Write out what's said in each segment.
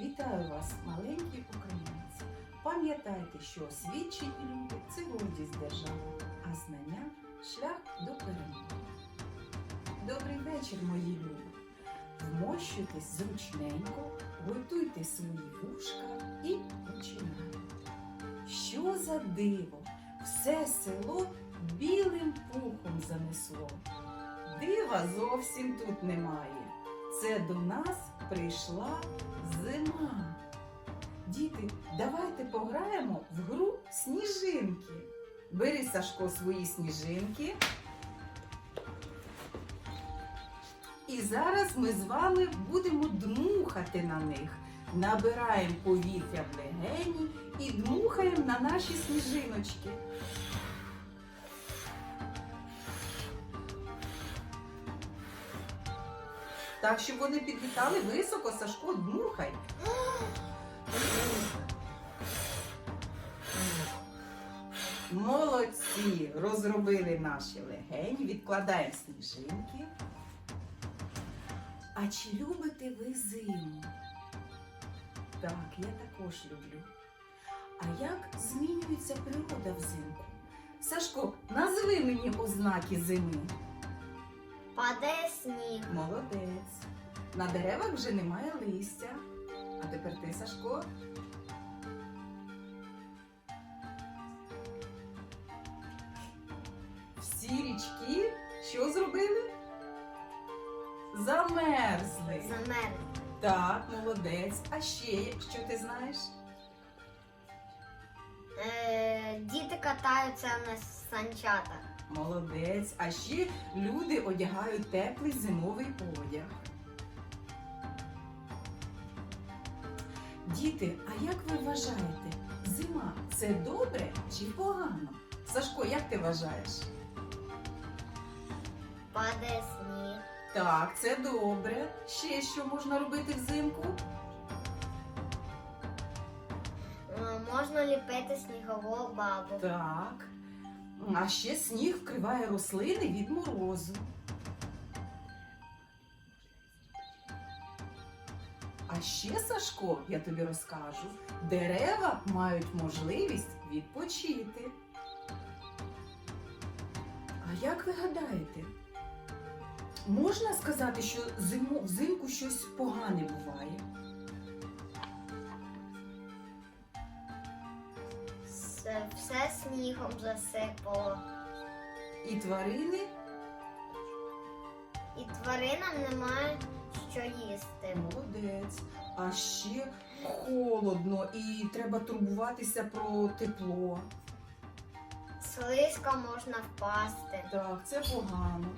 Вітаю вас, маленькі українці. Пам'ятайте, що освічені люди це гордість держави, а знання шлях до перемоги. Добрий вечір, мої любі. Вмощуйтесь зручненько, готуйте свої вушка і починаємо. Що за диво? Все село білим пухом занесло. Дива зовсім тут немає. Це до нас прийшла зима. Діти, давайте пограємо в гру сніжинки. Бери Сашко свої сніжинки. І зараз ми з вами будемо дмухати на них. Набираємо повітря в легені і дмухаємо на наші сніжиночки. Так, щоб вони підлітали високо, Сашко, дмухай. Молодці! Розробили наші легені, відкладаємо сніжинки. А чи любите ви зиму? Так, я також люблю. А як змінюється природа взимку? Сашко, назви мені ознаки зими. Падає сніг, Молодець. На деревах вже немає листя. А тепер ти, Сашко. Всі річки що зробили? Замерзли. замерз. Так, молодець. А ще що ти знаєш? Е, діти катаються на санчатах. Молодець. А ще люди одягають теплий зимовий одяг. Діти, а як ви вважаєте, зима це добре чи погано? Сашко, як ти вважаєш? Падає сніг. Так, це добре. Ще що можна робити взимку? Можна ліпити снігову бабу. Так. А ще сніг вкриває рослини від морозу. А ще, Сашко, я тобі розкажу, дерева мають можливість відпочити. А як ви гадаєте, можна сказати, що взимку щось погане буває? Все, все снігом засипало. І тварини І тваринам немає що їсти. Молодець. А ще холодно і треба турбуватися про тепло. Слизько можна впасти. Так, це погано.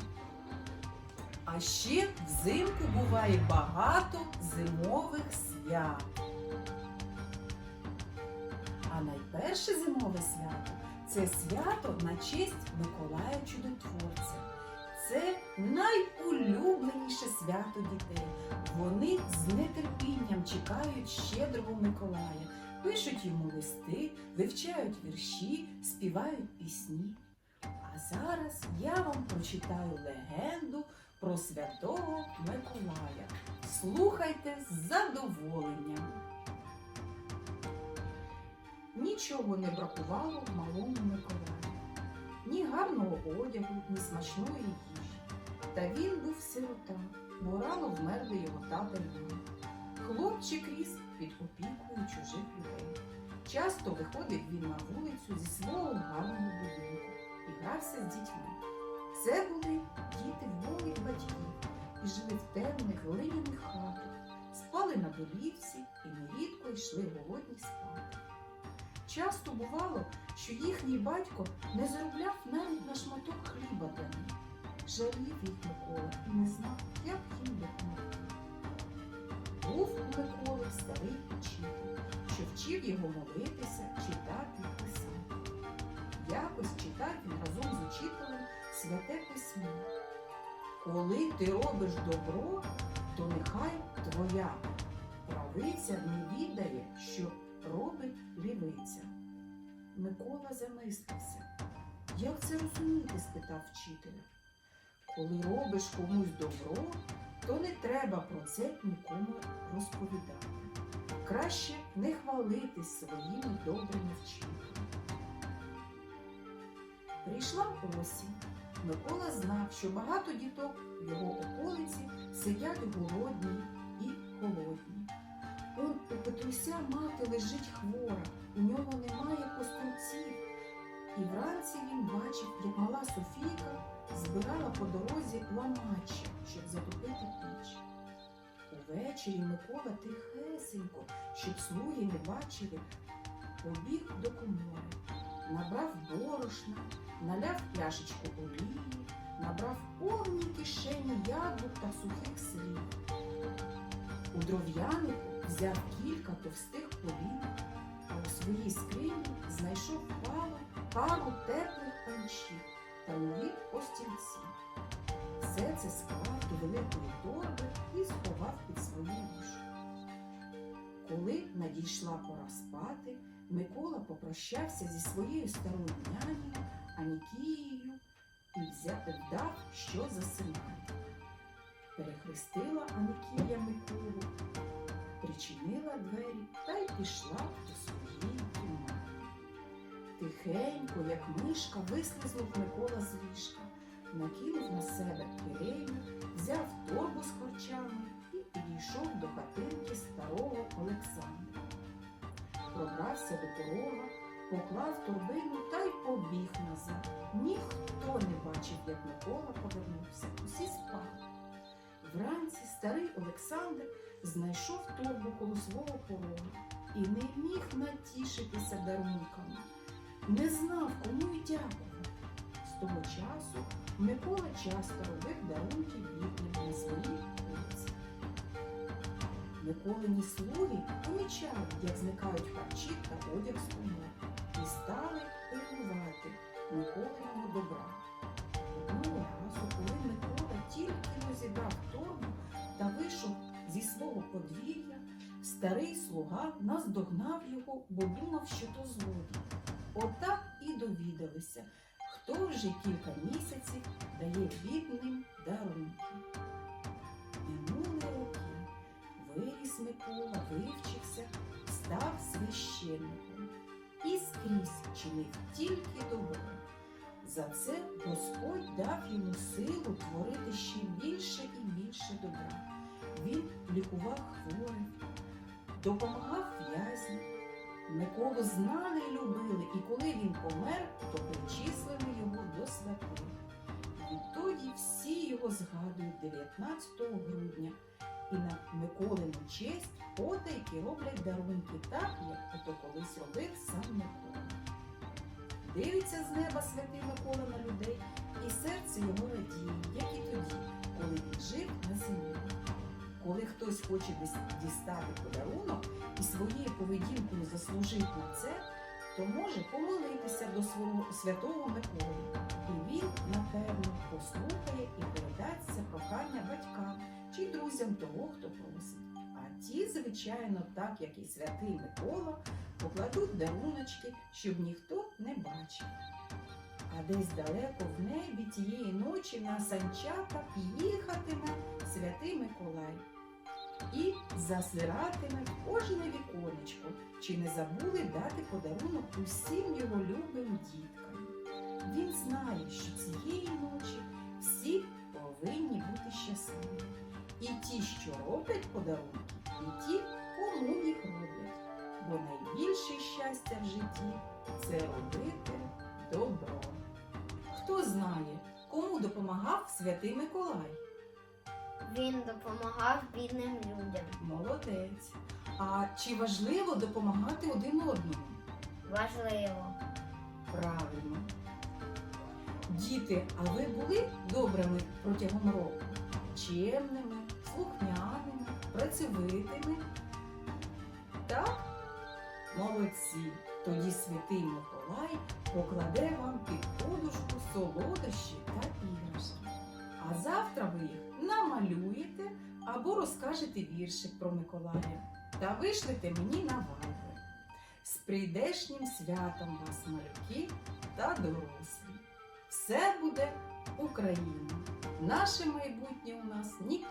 А ще взимку буває багато зимових свят. А найперше зимове свято це свято на честь Миколая Чудотворця. Це найулюбленіше свято дітей. Вони з нетерпінням чекають щедрого Миколая, пишуть йому листи, вивчають вірші, співають пісні. А зараз я вам прочитаю легенду про святого Миколая. Слухайте з задоволенням. Нічого не бракувало малому Миколаю. Ні гарного одягу, ні смачної їжі. Та він був сирота, бо рано вмерли його тата й мама. Хлопчик ріс під опікою чужих людей. Часто виходив він на вулицю зі свого гарного будинку і грався з дітьми. Це були діти вбогих батьків і жили в темних глиняних хатах, спали на долівці і нерідко йшли голодні спати. Часто бувало, що їхній батько не заробляв навіть на шматок хліба для них. Жалів їх Микола і не знав, як їм допомогти. Був у Миколи старий учитель, що вчив його молитися, читати і писати. Якось читав він разом з учителем святе письмо. Коли ти робиш добро, то нехай твоя правиця не відає, що робить лівиця. Микола замислився. Як це розуміти? спитав вчителя. Коли робиш комусь добро, то не треба про це нікому розповідати. краще не хвалитись своїми добрими вчинками. Прийшла осінь. Микола знав, що багато діток в його околиці сидять голодні і холодні. Петруся мати лежить хвора, у нього немає костюмців. І вранці він бачив, як мала Софійка збирала по дорозі ламача, щоб затопити піч. Увечері Микола тихесенько, щоб слуги не бачили, побіг до комори, набрав борошна, наляв пляшечку олії, набрав повні кишені яблук та сухих слів. У дров'янику взяв кілька товстих полін, а у своїй скрині знайшов пару, пару теплих панчів та нові остільці. Все це склав до великої торби і сховав під свою ліжко. Коли надійшла пора спати, Микола попрощався зі своєю старою нянею Анікією і взяв вдав, що засинає. Перехрестила Анікія Миколу, причинила двері та й пішла до своєї кімнати. Тихенько, як мишка, вислизнув Микола з ліжка, накинув на себе кирею, взяв торбу з корчами і підійшов до хатинки старого Олександра. Пробрався до порога, поклав торбину та й побіг назад. Ніхто не бачив, як Микола повернувся. Усі спали. Вранці старий Олександр знайшов торбу коло свого порога і не міг натішитися дарунками. Не знав, кому й дякувати. З того часу Микола часто робив дарунки бідним на своїй вулиці. Миколині слуги помічали, як зникають харчі та одяг з комори, і стали пильнувати Миколиного добра. Одного разу, подвір'я, старий слуга наздогнав його, бо думав, що то злодій. Отак і довідалися, хто вже кілька місяців дає бідним дарунки. Минули роки. Виріс Микола, вивчився, став священником і скрізь чинив тільки добро. За це Господь дав йому силу творити ще більше і більше добра. Він лікував хворих, допомагав в'язням. Миколу знали і любили, і коли він помер, то причислили його до святих. Відтоді всі його згадують 19 грудня і на Миколину честь потайки роблять дарунки так, як ото колись робив сам Микола. Дивиться з неба святий Микола на людей, і серце його радіє, як і тоді, коли він жив на землі. Коли хтось хоче дістати подарунок і своєю поведінкою заслужить на це, то може помолитися до свого святого Миколи. І він, напевно, послухає і передасть це прохання батькам чи друзям того, хто просить. А ті, звичайно, так як і святий Микола, покладуть даруночки, щоб ніхто не бачив. А десь далеко в небі тієї ночі на санчатах їхатиме святий Миколай і зазиратиме в кожне віконечко, чи не забули дати подарунок усім його любим діткам. Він знає, що цієї ночі всі повинні бути щасливі. І ті, що роблять подарунки, і ті, кому їх роблять. Бо найбільше щастя в житті це робити добро. Хто знає, кому допомагав святий Миколай? Він допомагав бідним людям. Молодець. А чи важливо допомагати один одному? Важливо. Правильно. Діти, а ви були добрими протягом року? Чемними, слухняними, працьовитими? Так? Молодці. Тоді святий Миколай покладе вам під подушку солодощі та іграшки. А завтра ви їх намалюєте або розкажете віршик про Миколая та вишлете мені на вайбер. З прийдешнім святом вас, малюки та дорослі. Все буде Україна. Наше майбутнє у нас ні